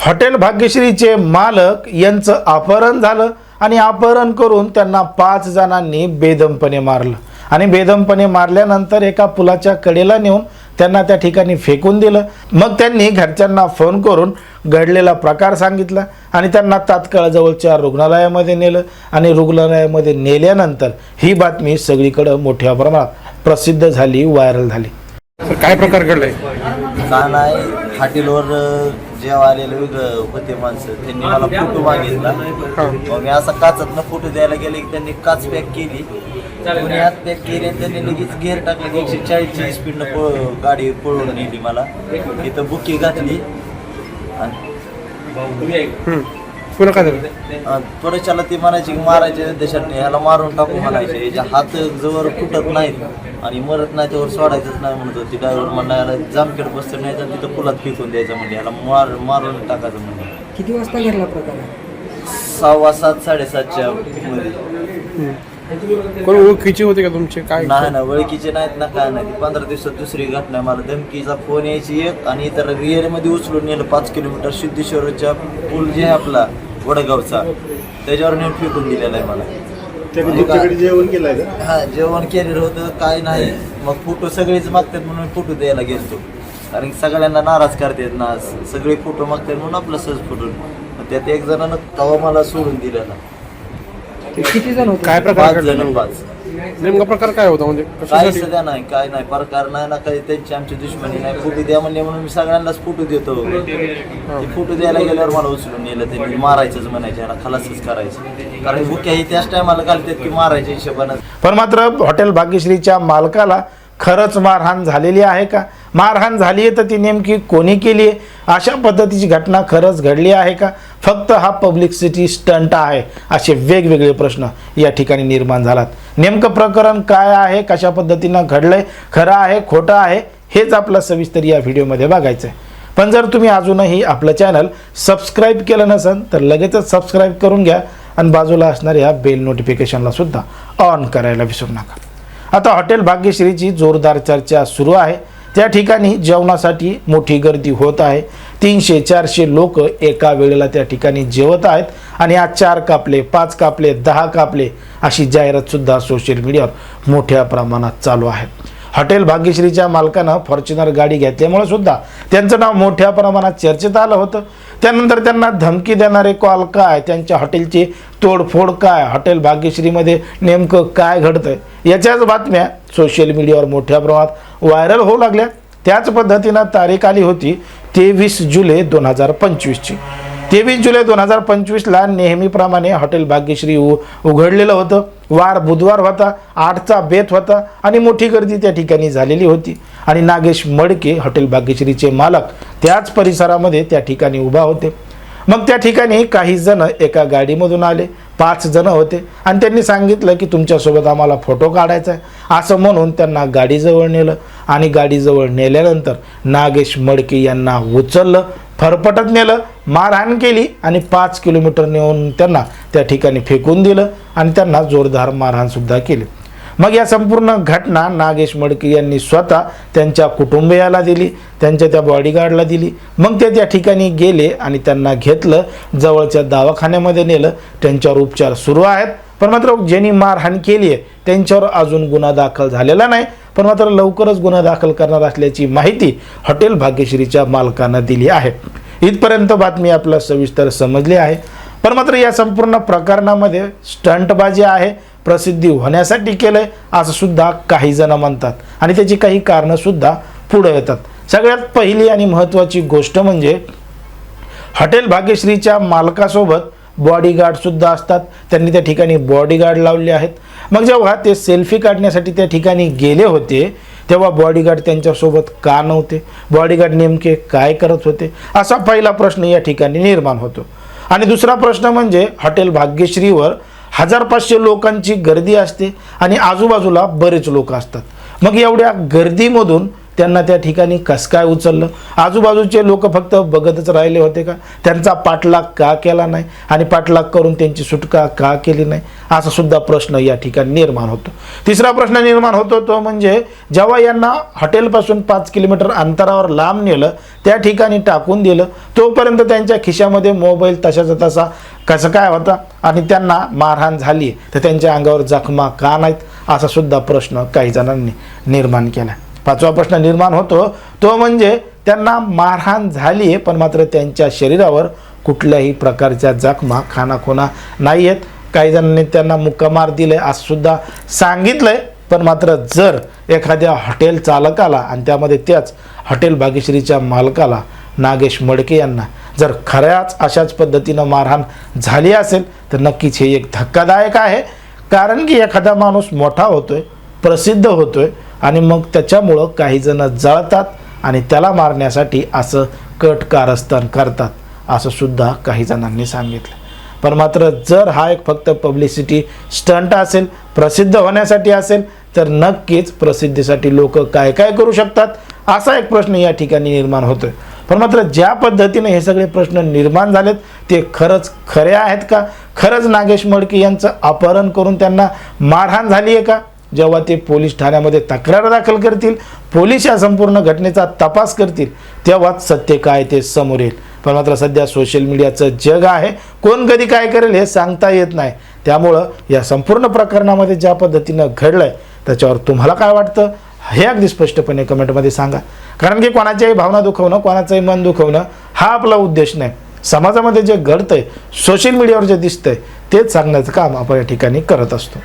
Hotel भाग्यश्रीचे मालक यांचं अपहरण झालं आणि अपहरण करून त्यांना पाच जणांनी बेदमपणे मारलं. आणि बेदमपणे मारल्यानंतर एका पुलाच्या कडेला नेऊन त्यांना त्या ठिकाणी फेकून दिलं. मग त्यांनी घरच्यांना फोन करून घडलेला प्रकार सांगितला आणि त्यांना तात्काळ जवळच्या रुग्णालयामध्ये नेलं आणि रुग्णालयामध्ये नेल्यानंतर ही बातमी सगळीकडं मोठ्या प्रमाणात प्रसिद्ध झाली व्हायरल झाली. काय प्रकार घडलाय का नाही. हॉटेलवर जेव्हा आलेले वेगळं होते माणसं त्यांनी मला फोटो मागितला. मग मी असा काचातनं फोटो द्यायला गेले की त्यांनी काच पॅक केली. कोणी आत पॅक केली आणि त्यांनी लगेच गेअर टाकले. की एकशे चाळीसची स्पीडनं पळ गाडी पळवून नेली मला. तिथं बुकी घातली. आणि. पुन्हा काय झालं? अं, त्वरेच्याला ती म्हणायची की मारायचे देशात ह्याला मारून टाकू म्हणायचे. याच्या हात जवळ फुटत नाहीत आणि मरत नाही त्यावर सोडायचंच नाही म्हणत होती. ड्रायव्हर म्हणायला जामखेड बसतं नाही तर तिथं पुलात फेकून द्यायचं म्हणजे ह्याला मार मारून टाकायचं म्हणजे. किती वाजता घडला प्रकार हा? सहावा सात साडेसातच्या मध्ये. कोण ओळखीचे होते का तुमचे? काय नाही ना ओळखीचे नाहीत ना काय नाही ती पंधरा दिवसात दुसरी घटना आहे. मला धमकीचा फोन यायची एक आणि इतर रिअरमध्ये उचलून नेलं पाच किलोमीटर सिद्धेश्वरच्या पूल जे आहे आपला. वडगावचा. त्याच्यावर नेऊन फेकून दिलेला आहे मला. जेवण केलंय का? हा जेवण केलेलं होतं काय नाही. मग फोटो सगळेच मागतात म्हणून फोटो द्यायला गेलतो. कारण की सगळ्यांना नाराज करतात ना सगळे फोटो मागतात म्हणून आपला सहज फोटो. मग त्यात एक जणानं तवा मला सोडून दिलेला. किती जण होते? काय प्रकार पाच घडला जण? पाच. नेमका प्रकार काय होता म्हणजे काही कशासाठी सध्या नाही काय नाही प्रकार नाही ना काही त्यांची आमची दुश्मनी नाही. फोटो द्या म्हणले म्हणून मी सगळ्यांनाच फोटो देतो. ते फोटो द्यायला गेल्यावर मला उचलून नेलं त्यांनी. मारायचंच म्हणायचे याला खलासच करायचं. कारण भुक्या ही त्याच टायमाला घालतात की मारायच्या हिशोबानं. पण मात्र हॉटेल भाग्यश्रीच्या मालकाला खरंच मारहाण झालेली आहे का? मारहाण झाली आहे तर ती नेमकी कोणी केली आहे अशा पद्धतीची घटना खरंच घडली आहे का? फक्त हा पब्लिसिटी स्टंट आहे असे वेगवेगळे प्रश्न या ठिकाणी निर्माण झालात. नेमकं प्रकरण काय आहे? कशा पद्धतीनं घडलंय? खरं आहे खोटं आहे? हेच आपलं सविस्तर या व्हिडिओमध्ये बघायचं आहे पण जर तुम्ही अजूनही आपलं चॅनल सबस्क्राईब केलं नसेल तर लगेचच सबस्क्राईब करून घ्या आणि बाजूला असणाऱ्या बेल नोटिफिकेशनला सुद्धा ऑन करायला विसरू नका. आता हॉटेल भाग्यश्रीची जोरदार चर्चा सुरू आहे. त्या ठिकाणी जेवणासाठी मोठी गर्दी होत आहे. तीनशे चारशे लोक एका वेळेला त्या ठिकाणी जेवत आहेत आणि आज चार कापले पाच कापले दहा कापले अशी जाहिरातसुद्धा सोशल मीडियावर मोठ्या प्रमाणात चालू आहेत हॉटेल भाग्यश्रीच्या मालकानं फॉर्च्युनर गाडी घेतल्यामुळे सुद्धा त्यांचं नाव मोठ्या प्रमाणात चर्चेत आलं होतं. त्यानंतर त्यांना धमकी देणारे कॉल काय त्यांच्या हॉटेलची तोडफोड काय हॉटेल भाग्यश्रीमध्ये नेमकं काय घडतंय? याच्याच बातम्या सोशल मीडियावर मोठ्या प्रमाणात व्हायरल होऊ लागल्या. त्याच पद्धतीनं तारीख आली होती तेवीस जुलै दोन हजार पंचवीसची. तेवीस जुलै दोन हजार पंचवीसला नेहमीप्रमाणे हॉटेल भाग्यश्री उ उघडलेलं होतं. वार बुधवार होता आठचा बेत होता आणि मोठी गर्दी त्या ठिकाणी झालेली होती. आणि नागेश मडके हॉटेल भाग्यश्रीचे मालक त्याच परिसरामध्ये त्या ठिकाणी उभा होते. मग त्या ठिकाणी काही जण एका गाडीमधून आले. पाच जण होते. आणि त्यांनी सांगितलं की तुमच्यासोबत आम्हाला फोटो काढायचा आहे. असं म्हणून त्यांना गाडीजवळ नेलं. आणि गाडीजवळ नेल्यानंतर नागेश मडके यांना उचललं. फरफटत नेलं मारहाण केली आणि पाच किलोमीटर नेऊन त्यांना त्या ठिकाणी फेकून दिलं आणि त्यांना जोरदार मारहाणसुद्धा केली. मग या संपूर्ण घटना नागेश मडके यांनी स्वतः त्यांच्या कुटुंबियाला दिली त्यांच्या त्या बॉडीगार्डला दिली. मग ते त्या ठिकाणी गेले आणि त्यांना घेतलं जवळच्या दवाखान्यामध्ये नेलं. त्यांच्यावर उपचार सुरू आहेत. पण मात्र ज्यांनी मारहाण केली आहे त्यांच्यावर अजून गुन्हा दाखल झालेला नाही. पण मात्र लवकरच गुन्हा दाखल करणार असल्याची माहिती हॉटेल भाग्यश्रीच्या मालकानं दिली आहे. इथपर्यंत बातमी आपला सविस्तर समजली आहे. पण मात्र या संपूर्ण प्रकरणामध्ये स्टंटबाजी आहे प्रसिद्धी होण्यासाठी केलंय असं सुद्धा काही जण म्हणतात. आणि त्याची काही कारणं सुद्धा पुढे येतात. सगळ्यात पहिली आणि महत्त्वाची गोष्ट म्हणजे हॉटेल भाग्यश्रीच्या मालकासोबत बॉडीगार्डसुद्धा असतात. त्यांनी त्या ठिकाणी बॉडीगार्ड लावले आहेत. मग जेव्हा ते सेल्फी काढण्यासाठी त्या ठिकाणी गेले होते तेव्हा बॉडीगार्ड त्यांच्यासोबत का नव्हते? बॉडीगार्ड नेमके काय करत होते? असा पहिला प्रश्न या ठिकाणी निर्माण होतो. आणि दुसरा प्रश्न म्हणजे हॉटेल भाग्यश्रीवर हजार पाचशे लोकांची गर्दी असते आणि आजूबाजूला बरेच लोक असतात. मग एवढ्या गर्दीमधून त्यांना त्या ठिकाणी कसं काय उचललं? आजूबाजूचे लोक फक्त बघतच राहिले होते का? त्यांचा पाठलाग का केला नाही? आणि पाठलाग करून त्यांची सुटका का केली नाही? असा सुद्धा प्रश्न या ठिकाणी निर्माण होतो. तिसरा प्रश्न निर्माण होतो तो म्हणजे जेव्हा यांना हॉटेलपासून पाच किलोमीटर अंतरावर लांब नेलं त्या ठिकाणी टाकून दिलं तोपर्यंत त्यांच्या खिशामध्ये मोबाईल तशाचा तसा कसं काय होता? आणि त्यांना मारहाण झाली तर त्यांच्या अंगावर जखमा का नाहीत? असा सुद्धा प्रश्न काही जणांनी निर्माण केला. पाचवा प्रश्न निर्माण होतो. तो म्हणजे त्यांना मारहाण झाली आहे पण मात्र त्यांच्या शरीरावर कुठल्याही प्रकारच्या जखमा खानाखुना नाही आहेत. काही जणांनी त्यांना मुक्कामार दिले आजसुद्धा सुद्धा आहे पण मात्र जर एखाद्या हॉटेल चालकाला आणि त्यामध्ये त्याच हॉटेल भाग्यश्रीच्या मालकाला नागेश मडके यांना जर खऱ्याच अशाच पद्धतीनं मारहाण झाली असेल तर नक्कीच हे एक धक्कादायक आहे. कारण की एखादा माणूस मोठा होतोय प्रसिद्ध होतोय आणि मग त्याच्यामुळं काही जण जळतात आणि त्याला मारण्यासाठी असं कट कारस्थान करतात असं सुद्धा काही जणांनी सांगितलं. पण मात्र जर हा एक फक्त पब्लिसिटी स्टंट असेल प्रसिद्ध होण्यासाठी असेल तर नक्कीच प्रसिद्धीसाठी लोक काय काय करू शकतात असा एक प्रश्न या ठिकाणी निर्माण होतोय. पण मात्र ज्या पद्धतीने हे सगळे प्रश्न निर्माण झालेत ते खरंच खरे आहेत का? खरंच नागेश मडके यांचं अपहरण करून त्यांना मारहाण झाली आहे का? जेव्हा ते पोलीस ठाण्यामध्ये तक्रार दाखल करतील पोलीस या संपूर्ण घटनेचा तपास करतील तेव्हाच सत्य काय ते समोर येईल. पण मात्र सध्या सोशल मीडियाचं जग आहे. कोण कधी काय करेल हे सांगता येत नाही. त्यामुळं या संपूर्ण प्रकरणामध्ये ज्या पद्धतीनं घडलंय त्याच्यावर तुम्हाला काय वाटतं? हे अगदी स्पष्टपणे कमेंटमध्ये सांगा. कारण की कोणाच्याही भावना दुखवणं कोणाचंही मन दुखवणं हा आपला उद्देश नाही. समाजामध्ये जे घडतंय सोशल मीडियावर जे दिसतंय तेच सांगण्याचं काम आपण या ठिकाणी करत असतो.